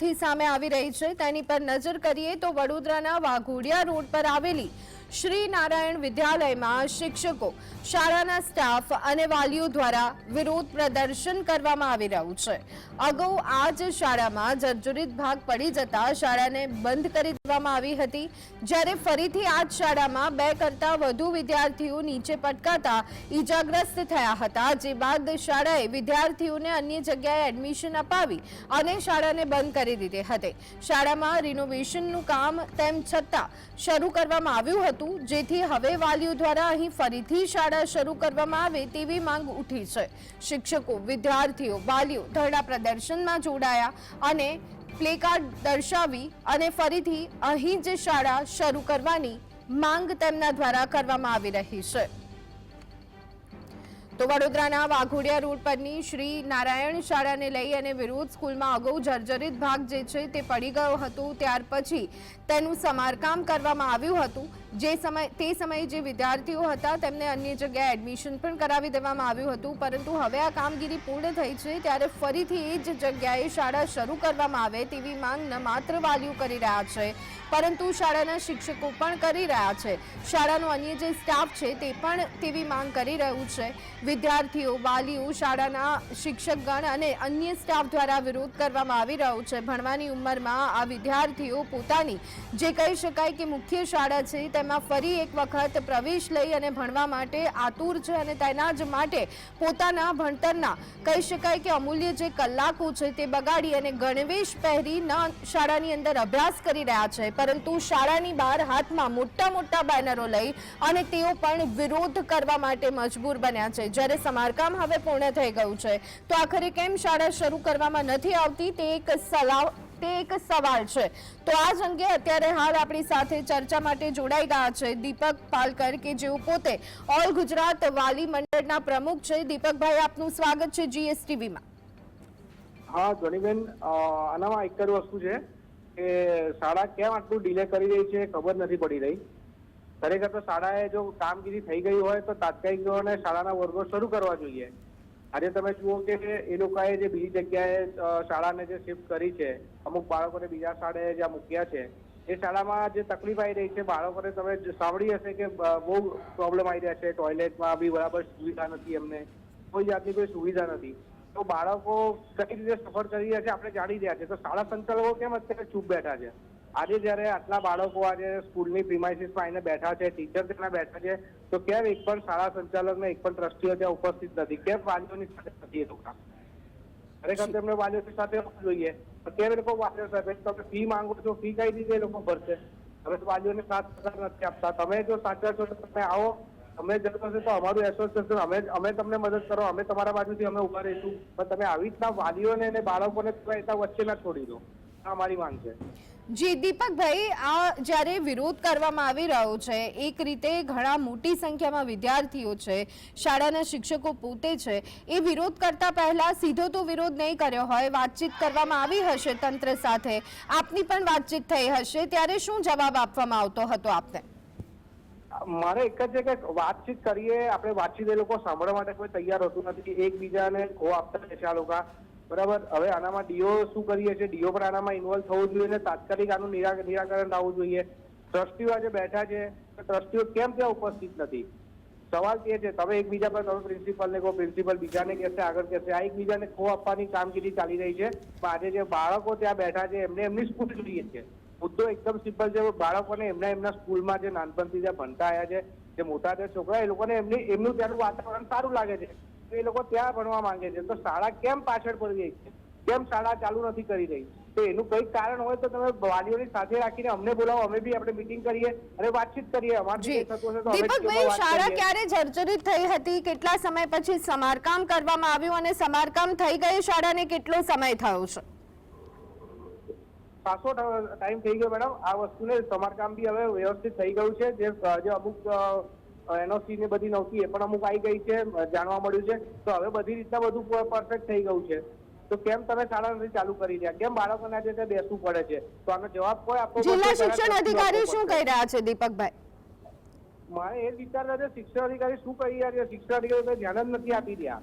સામે આવી રહી છે. તેની પર નજર કરીએ તો વડોદરાના વાઘોડિયા રોડ પર આવેલી શ્રી નારાયણ વિદ્યાલયમાં શિક્ષકો, શાળાના સ્ટાફ અને વાલીઓ દ્વારા વિરોધ પ્રદર્શન કરવામાં આવી રહ્યું છે. અગાઉ આ જ શાળામાં જર્જરિત ભાગ પડી જતા શાળાને બંધ કરી દેવામાં આવી હતી. જ્યારે ફરીથી આ જ શાળામાં બે કરતાં વધુ વિદ્યાર્થીઓ નીચે પટકાતા ઈજાગ્રસ્ત થયા હતા, જે બાદ શાળાએ વિદ્યાર્થીઓને અન્ય જગ્યાએ એડમિશન અપાવી અને શાળાને બંધ કરી દીધી હતી. શાળામાં રિનોવેશનનું કામ તેમ છતાં શરૂ કરવામાં આવ્યું હતું. જેથી હવે વાલીઓ દ્વારા અહીં ફરીથી શાળા શરૂ કરવામાં આવે તેવી માંગ ઉઠી છે. શિક્ષકો, વિદ્યાર્થીઓ, વાલીઓ ધરણા પ્રદર્શનમાં જોડાયા અને પ્લેકાર્ડ દર્શાવી અને ફરીથી અહીં જ શાળા શરૂ કરવાની માંગ તેમના દ્વારા કરવામાં આવી રહી છે. તો વડોદરાના વાઘોડિયા રોડ પરની શ્રી નારાયણ શાળાને લઈ અને વિરોધ સ્કૂલમાં અગાઉ જર્જરિત ભાગ જે છે તે પડી ગયો હતો, ત્યાર પછી તેનું સમારકામ કરવામાં આવ્યું હતું. જે સમય તે સમયે જે વિદ્યાર્થીઓ હતા, તેમને અન્ય જગ્યાએ એડમિશન પણ કરાવી દેવામાં આવ્યું હતું. પરંતુ હવે આ કામગીરી પૂર્ણ થઈ છે, ત્યારે ફરીથી એ જ જગ્યાએ શાળા શરૂ કરવામાં આવે તેવી માંગ ન માત્ર વાલીઓ કરી રહ્યા છે, પરંતુ શાળાના શિક્ષકો પણ કરી રહ્યા છે. શાળાનો અન્ય જે સ્ટાફ છે, તે પણ તેવી માંગ કરી રહ્યું છે. વિદ્યાર્થીઓ, વાલીઓ, શાળાના શિક્ષકગણ અને અન્ય સ્ટાફ દ્વારા વિરોધ કરવામાં આવી રહ્યો છે. ભણવાની ઉંમરમાં આ વિદ્યાર્થીઓ પોતાની જે કહી શકાય કે મુખ્ય શાળા છે, તેમાં ફરી એક વખત પ્રવેશ લઈ અને ભણવા માટે આતુર છે અને તેના જ માટે પોતાના ભણતરના કહી શકાય કે અમૂલ્ય જે કલાકો છે તે બગાડી અને ગણવેશ પહેરી ન શાળાની અંદર અભ્યાસ કરી રહ્યા છે. પરંતુ શાળાની બહાર હાથમાં મોટા મોટા બેનરો લઈ અને તેઓ પણ વિરોધ કરવા માટે મજબૂર બન્યા છે. જ્યારે સમારકામ હવે પૂર્ણ થઈ ગયું છે. તો આખરે કેમ શાળા શરૂ કરવામાં નથી આવતી તે એક સલાહ તે એક સવાલ છે. તો આ જ અંગે અત્યારે હાલ આપણી સાથે ચર્ચા માટે જોડાઈ ગયા છે દીપક પાલકર, કે જેઓ પોતે ઓલ ગુજરાત વાલી મંડળના પ્રમુખ છે. દીપકભાઈ, આપનું સ્વાગત છે જીએસટીવીમાં હા ધોનીબેન આનામાં એક જ વસ્તુ છે કે શાળા કેમ આટલું ડિલે કરી રહી છે ખબર નથી પડી રહી. ખરેખર તો શાળાએ જો કામગીરી થઈ ગઈ હોય તો તાત્કાલિક ધોરણે શાળાના વર્ગો શરૂ કરવા જોઈએ. આજે તમે જુઓ કે એ લોકોએ જે બીજી જગ્યાએ શાળાને જે શિફ્ટ કરી છે, અમુક બાળકોને બીજા શાળાએ જ્યાં મૂક્યા છે, એ શાળામાં જે તકલીફ આવી રહી છે, બાળકોને તમે સાંભળી હશે કે બહુ પ્રોબ્લેમ આવી રહ્યા છે ટોયલેટમાં બી બરાબર સુવિધા નથી એમને, કોઈ જાતની કોઈ સુવિધા નથી. તો બાળકો કઈ રીતે સફર કરી રહ્યા છે, આપણે જાણી રહ્યા છે. તો શાળા સંચાલકો કેમ અત્યારે ચૂપ બેઠા છે? આજે જ્યારે આટલા બાળકો આજે સ્કૂલની પ્રિમાઇસીસમાં આવીને બેઠા છે ટીચર ત્યાં બેઠા છે, તો કેમ એક પણ શાળા સંચાલક ને એક પણ ટ્રસ્ટીઓ ત્યાં ઉપસ્થિત નથી? કેમ વાલીઓની સાથે નથી એ લોકો? ખરેખર તેમને વાલીઓની સાથે હોવું જોઈએ. કેમ એ લોકો વાલીઓ સાથે? તમે ફી માંગો છો ફી કઈ રીતે એ લોકો ભરશે? હવે તો વાલીઓને સાથ સહકાર નથી આપતા. તમે જો સાચા છો તો તમે આવો. અમે જરૂર હશે તો અમારું એસોસિએશન અમે અમે તમને મદદ કરો. અમે તમારા બાજુથી અમે ઊભા રહીશું. પણ તમે આવી રીતના વાલીઓને અને બાળકોને એટલા વચ્ચે ના છોડી દો. આ અમારી માંગ છે. જી, દીપકભાઈ, આ જ્યારે વિરોધ કરવામાં આવી રહ્યો છે, એક રીતે ઘણા મોટી સંખ્યામાં વિદ્યાર્થીઓ છે, શાળાના શિક્ષકો પોતે છે, એ વિરોધ કરતા પહેલા સીધો તો વિરોધ નહીં કર્યો હોય, વાતચીત કરવામાં આવી હશે તંત્ર સાથે. આપની પણ વાતચીત થઈ હશે, ત્યારે શું જવાબ આપવામાં આવતો હતો આપને? મારે એક જ છે કે વાતચીત કરીએ, આપણે વાતચીત એ લોકો સાંભળવા માટે કોઈ તૈયાર હોતું નથી એકબીજાને ખો આપતા રહે આ લોકો. બરાબર? હવે આનામાં ડીઓ શું કરીએ છીએ? ડીઓ પણ આનામાં ઇન્વોલ્વ થવું જોઈએ ને તાત્કાલિક આનું નિરાકરણ લાવવું જોઈએ. ટ્રસ્ટીઓ આજે બેઠા છે. ટ્રસ્ટીઓ કેમ ત્યાં ઉપસ્થિત નથી? સવાલ એ છે, તમે એકબીજા પર તમે પ્રિન્સિપલને કહો, પ્રિન્સિપલ બીજાને કહેશે, આગળ કહેશે. આ એકબીજાને ખો આપવાની કામગીરી ચાલી રહી છે. પણ આજે જે બાળકો ત્યાં બેઠા છે, એમને એમની સ્કૂલ જોઈએ છે. મુદ્દો એકદમ સિમ્પલ છે. બાળકોને એમના એમના સ્કૂલમાં જે નાનપણથી જ્યાં ભણતા આવ્યા છે, જે મોટા છે, છોકરા, એ લોકોને એમની, એમનું ત્યાંનું વાતાવરણ સારું લાગે છે. તો એ લોકો ત્યાં ભણવા માંગે છે. તો શાળા કેમ પાછળ પડી રહી છે? કેમ શાળા ચાલુ નથી કરી રહી? તો એનું કંઈક કારણ હોય તો તમે વાલીઓની સાથે રાખીને અમને બોલાવો. અમે બી આપણે મિટિંગ કરીએ અને વાતચીત કરીએ. અમારથી થતું હશે તો દીપકભાઈ શાળા ક્યારે જર્જરિત થઈ હતી? કેટલા સમય પછી સમારકામ કરવામાં આવ્યું અને સમારકામ થઈ ગઈ શાળાને કેટલો સમય થયો છે? ખાસો ટાઈમ થઈ ગયો મેડમ આ વસ્તુને સમારકામ બી હવે વ્યવસ્થિત થઈ ગયું છે. જે જે અમુક એનઓસી ને બધી નહોતી એ પણ અમુક આવી ગઈ છે જાણવા મળ્યું છે. તો હવે બધી રીતના બધું પરફેક્ટ થઈ ગયું છે. તો કેમ તમે શાળા નથી ચાલુ કરી રહ્યા? કેમ બાળકોને આજે ત્યાં બેસવું પડે છે? તો આનો જવાબ કોઈ આપવો જિલ્લા શિક્ષણ અધિકારી શું. કહી રહ્યા છે દીપકભાઈ? મારે એ વિચાર છે શિક્ષણ અધિકારી શું કહી રહ્યા છે? શિક્ષણ અધિકારી ધ્યાન જ નથી આપી રહ્યા.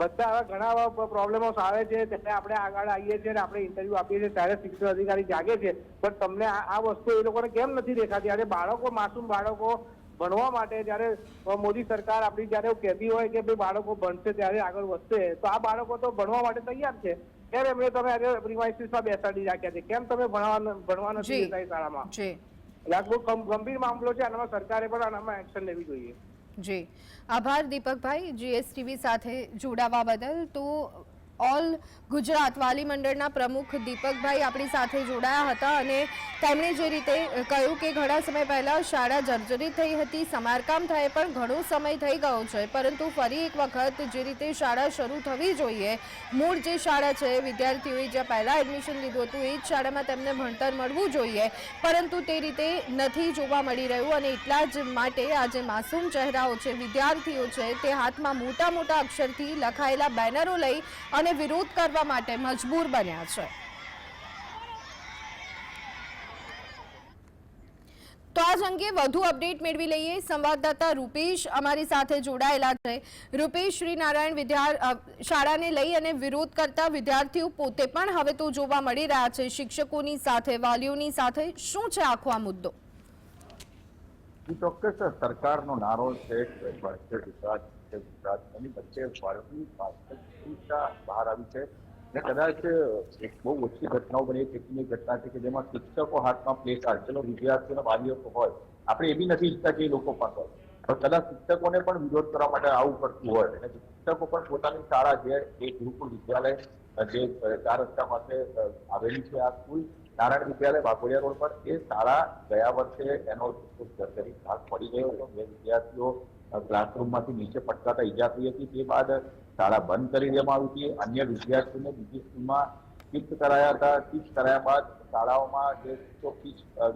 બધા આવા ઘણા પ્રોબ્લેમો આવે છે ત્યારે આપણે આગળ આવીએ છીએ અને આપણે ઇન્ટરવ્યુ આપીએ છીએ ત્યારે શિક્ષણ અધિકારી જાગે છે. પણ તમને આ આ વસ્તુ એ લોકોને કેમ નથી દેખાતી? આજે બાળકો માસૂમ બાળકો ભણવા માટે જ્યારે મોદી સરકાર આપણી જ્યારે કહેતી હોય કે ભાઈ બાળકો ભણશે ત્યારે આગળ વધશે તો આ બાળકો તો ભણવા માટે તૈયાર છે. કેમ એમને તમે પ્રિમાઇસીસમાં બેસાડી રાખ્યા છે? કેમ તમે ભણવા ભણવા નથી. દેતા શાળામાં? ગમ- ગંભીર મામલો છે આનામાં સરકારે પણ આનામાં એક્શન લેવી જોઈએ. જી. આભાર દીપકભાઈ જીએસટીવી સાથે જોડાવા બદલ. તો ઓલ ગુજરાત વાલી મંડળના પ્રમુખ દીપકભાઈ આપણી સાથે જોડાયા હતા અને તેમણે જે રીતે કહ્યું કે ઘણા સમય પહેલા શાળા જર્જરિત થઈ હતી, સમારકામ થાય, પણ ઘણો સમય થઈ ગયો છે. પરંતુ ફરી એક વખત જે રીતે શાળા શરૂ થવી જોઈએ, મૂળ જે શાળા છે, વિદ્યાર્થીઓએ જ્યાં પહેલાં એડમિશન લીધું હતું, એ જ શાળામાં તેમને ભણતર મળવું જોઈએ. પરંતુ તે રીતે નથી જોવા મળી રહ્યું અને એટલા જ માટે આજે માસૂમ ચહેરાઓ છે, વિદ્યાર્થીઓ છે, તે હાથમાં મોટા મોટા અક્ષરથી લખાયેલા બેનરો લઈ અને વિરોધ કરવા માટે મજબૂર બન્યા છે તો આજ અંગે વધુ અપડેટ મેળવી લઈએ સંવાદદાતા રૂપેશ અમારી સાથે જોડાયેલા છે રૂપેશ શ્રીનારાયણ વિદ્યા શાળાને લઈ અને વિરોધ કરતા વિદ્યાર્થીઓ પોતે પણ હવે તો જોવા મળી રહ્યા છે શિક્ષકોની સાથે વાલીઓની સાથે શું છે આખો આ મુદ્દો ચોક્કસ સરકારનો નારો છે છે ગુજરાતની વચ્ચે ભારતની વાસ્તવિકતા બહાર આવી છે. ને કદાચ એક બહુ ઓછી ઘટનાઓ બની, એક ઘટના છે કે જેમાં શિક્ષકો હાથમાં પ્લે કાર્ડ ચલો, વિદ્યાર્થીઓના વાલીઓ હોય. આપણે એ બી નથી ઈચ્છતા કે એ લોકો પણ હોય. પણ કદાચ શિક્ષકોને પણ વિરોધ કરવા માટે આવું પડતું હોય. અને શિક્ષકો પણ પોતાની શાળા જે એ ગુરુકુળ વિદ્યાલય, જે ચાર રસ્તા પાસે આવેલી છે આ સ્કૂલ, નારાયણ વિદ્યાલય, વાઘોડિયા રોડ પર, એ શાળા ગયા વર્ષે એનો ભાગ પડી ગયો. હતો બે વિદ્યાર્થીઓ ક્લાસરૂમમાંથી નીચે પટકાતા ઈજા થઈ હતી તે બાદ શાળા બંધ કરી દેવામાં આવી હતી. અન્ય વિદ્યાર્થીઓને બીજી સ્કૂલમાં શિફ્ટ કરાયા હતા. શિફ્ટ કરાયા બાદ શાળાઓમાં જે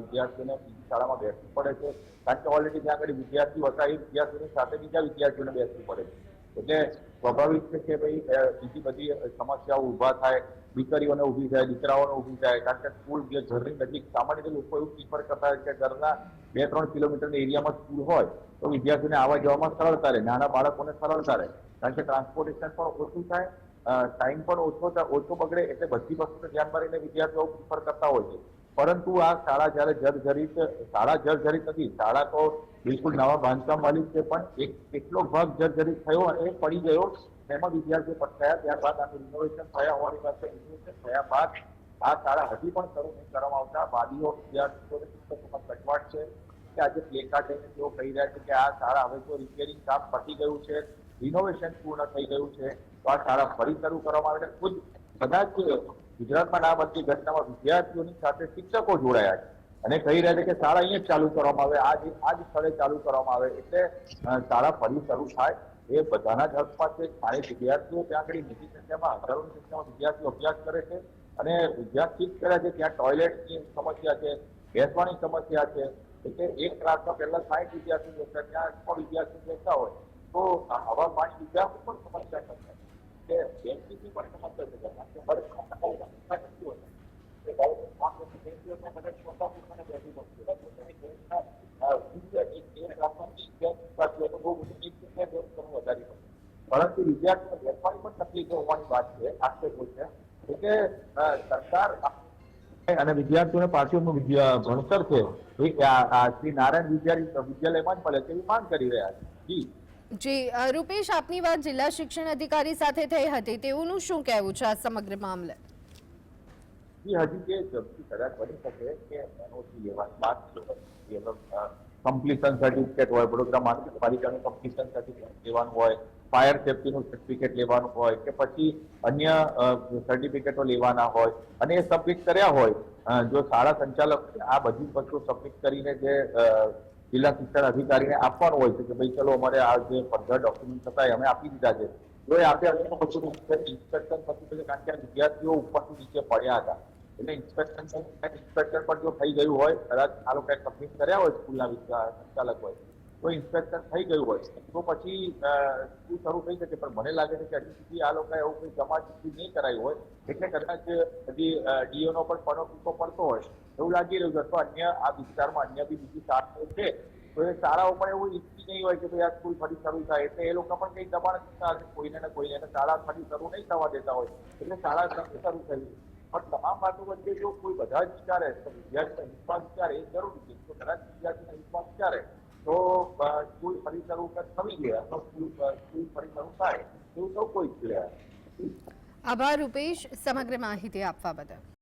વિદ્યાર્થીઓને બીજી શાળામાં બેસવું પડે છે. કારણ કે ઓલરેડી ત્યાં આગળ વિદ્યાર્થીઓ હતા. એ વિદ્યાર્થીઓની સાથે બીજા વિદ્યાર્થીઓને બેસવું પડે છે. એટલે સ્વાભાવિક છે કે ભાઈ બીજી બધી સમસ્યાઓ ઊભા થાય. દીકરીઓને ઊભી થાય, દીકરાઓને ઊભી થાય. કારણ કે સ્કૂલ જે ઘરની નજીક, સામાન્ય રીતે લોકો એવું પ્રિફર કરતા હોય કે ઘરના બે ત્રણ કિલોમીટરના એરિયામાં સ્કૂલ હોય. તો વિદ્યાર્થીઓને આવવા જવામાં સરળતા રહે, નાના બાળકોને સરળતા રહે. કારણ કે ટ્રાન્સપોર્ટેશન પણ ઓછું થાય ટાઈમ પણ ઓછો થાય, ઓછો બગડે એટલે બધી વસ્તુને ધ્યાનમાં રહીને વિદ્યાર્થીઓ પ્રિફર કરતા હોય છે. પરંતુ આ શાળા જ્યારે જર્જરિત, શાળા જર્જરિત નથી, શાળા તો બિલકુલ નવા બાંધકામ વાળી છે, પણ એક, કેટલો ભાગ જર્જરિત થયો અને એ પડી ગયો એમાં વિદ્યાર્થીઓ પટકાયા, ત્યારબાદ આનું રિનોવેશન થયા હોવાની વાત રિનોવેશન થયા બાદ આ શાળા હજી પણ શરૂ નહીં કરવામાં આવતા. વાદીઓ વિદ્યાર્થીઓને શિક્ષકોમાં છે. કે આજે પ્લેકાર્ડ લઈને તેઓ કહી રહ્યા છે કે આ શાળા હવે તો રિપેરિંગ કામ પતી ગયું છે રિનોવેશન પૂર્ણ થઈ ગયું છે, તો આ શાળા ફરી શરૂ કરવામાં આવે ખુદ કદાચ ગુજરાતમાં ના બધી ઘટનામાં વિદ્યાર્થીઓની સાથે શિક્ષકો જોડાયા છે અને કહી રહ્યા છે કે શાળા અહીંયા જ ચાલુ કરવામાં આવે, આ જ આ જ સ્થળે ચાલુ કરવામાં આવે એટલે શાળા ફરી શરૂ થાય એ બધાના જ હકમાં છે. સ્થાનિક વિદ્યાર્થીઓ ત્યાં આગળ મોટી સંખ્યામાં હજારોની સંખ્યામાં વિદ્યાર્થીઓ અભ્યાસ કરે છે અને વિદ્યાર્થી કર્યા કરે છે ત્યાં ટોયલેટની સમસ્યા છે, બેસવાની સમસ્યા છે. એટલે એક ક્લાસમાં પહેલા સાઠ વિદ્યાર્થી બેસતા ત્યાં સો વિદ્યાર્થી બેસતા હોય તો આ હવા પાણી વિદ્યાર્થી પણ સમસ્યા થશે કે બેન્ચની પણ સમસ્યા છે કારણ કે હર સમસ્યા નથી હોતી. એ બાળકો પાંચ વર્ષની બેન્ચીઓમાં કદાચ ચોથા પુરખાને બેસી પડશે. એટલે પોતાની બેન્ચના, અ, વિદ્યાર્થી એક ક્લાસમાં વીસ બેન્ચ વિદ્યાર્થીઓ તો બહુ બધું એક જગ્યાએ બેસવું ઘણું વધારી પડશે. પરંતુ વિદ્યાર્થીઓને બેસવાની પણ તકલીફ હોવાની વાત છે આક્ષેપો છે એટલે અ, સરકાર અને વિદ્યાર્થીઓને પાછળનું ભણતર છે. એ શ્રી નારાયણ વિદ્યાર્થી વિદ્યાલયમાં જ મળે તેવી માંગ કરી રહ્યા છે. જી. જી રૂપેશ આપની વાત જિલ્લા શિક્ષણ અધિકારી સાથે થઈ હતી. તેઓનું શું કહેવું છે આ સમગ્ર મામલે? જી હજી જે ઝડપી કદાચ બની શકે કે એનઓસી લેવાની વાત કમ્પ્લીશન સર્ટિફિકેટ હોય વડોદરા મહાનગરપાલિકાનું કમ્પ્લીશન સર્ટિફિકેટ લેવાનું હોય ફાયર સેફ્ટીનું સર્ટિફિકેટ લેવાનું હોય કે પછી અન્ય સર્ટિફિકેટો લેવાના હોય અને એ સબમિટ કર્યા હોય જો શાળા સંચાલક આ બધી વસ્તુ સબમિટ કરીને જે જિલ્લા શિક્ષણ અધિકારીને આપવાનું હોય છે કે ભાઈ ચલો અમારે આ જે ફર્ધર ડોક્યુમેન્ટ હતા અમે આપી દીધા છે જો એ આપે અન્ય પછી ઇન્સ્પેક્શન થતું છે કારણ કે આ વિદ્યાર્થીઓ ઉપરથી નીચે પડ્યા હતા. એટલે ઇન્સ્પેક્શન ઇન્સ્પેક્ટર પણ જો થઈ ગયું હોય, કદાચ આ લોકો સબમિટ કર્યા હોય સ્કૂલના સંચાલક હોય તો ઇન્સ્પેક્ટર થઈ ગયું હોય, તો પછી શું શરૂ થઈ શકે? પણ મને લાગે છે કે હજી સુધી આ લોકોએ એવું કોઈ જમા નહીં કરાયું હોય, એટલે કદાચ હજી ડીઓનો પણ પનો ટૂંકો પડતો હોય. એવું લાગી રહ્યું છે. અથવા અન્ય, આ વિસ્તારમાં અન્ય બી બીજી શાળાઓ છે, તો એ શાળાઓ પણ એવું ઈચ્છતી નહીં હોય કે ભાઈ આ સ્કૂલ ફરી શરૂ થાય. એટલે એ લોકો પણ કંઈ દબાણ કરતા. હશે કોઈને ને કોઈને શાળા ફરી શરૂ નહીં થવા દેતા હોય. એટલે શાળા શરૂ થઈ પણ તમામ વાતો વચ્ચે જો કોઈ બધા જ વિચારે, તો વિદ્યાર્થીના વિશ્વાસ વિચારે, એ જરૂરી છે. તો કદાચ વિદ્યાર્થીના વિશ્વાસ વિચારે તો કુલ ફરી શરૂ થવી ગયા કુલ સ્કૂલ અ, સ્કૂલ થાય એવું સૌ કોઈ આભાર રૂપેશ. સમગ્ર માહિતી આપવા બદલ.